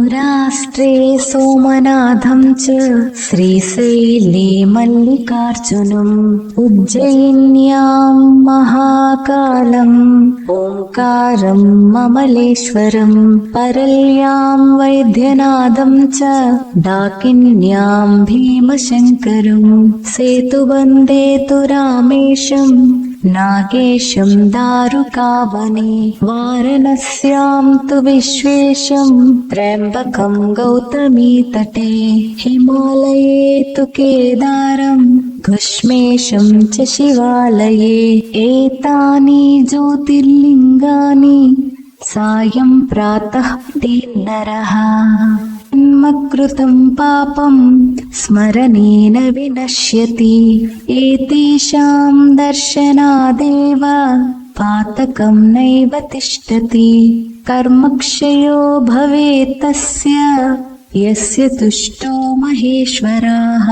सौराष्ट्रे सोमनाथं च श्रीशैले मल्लिकार्जुनम् उज्जयिन्यां महाकालम् ओङ्कारम् ममलेश्वरम् परल्यां वैद्यनाथं च डाकिन्यां भीमशङ्करम् सेतुबन्धे तु रामेशम् नागेशं दारुकावने वारणस्यां तु विश्वेशं त्र्यम्बकं गौतमीतटे हिमालये तु केदारं घुष्मेशं च शिवालये एतानि ज्योतिर्लिङ्गानि सायं प्रातः नरः जन्मकृतं पापं स्मरणेन विनश्यति। एतेषां दर्शनादेव पातकं नैव तिष्ठति। कर्मक्षयो भवेत् तस्य यस्य तुष्टो महेश्वराः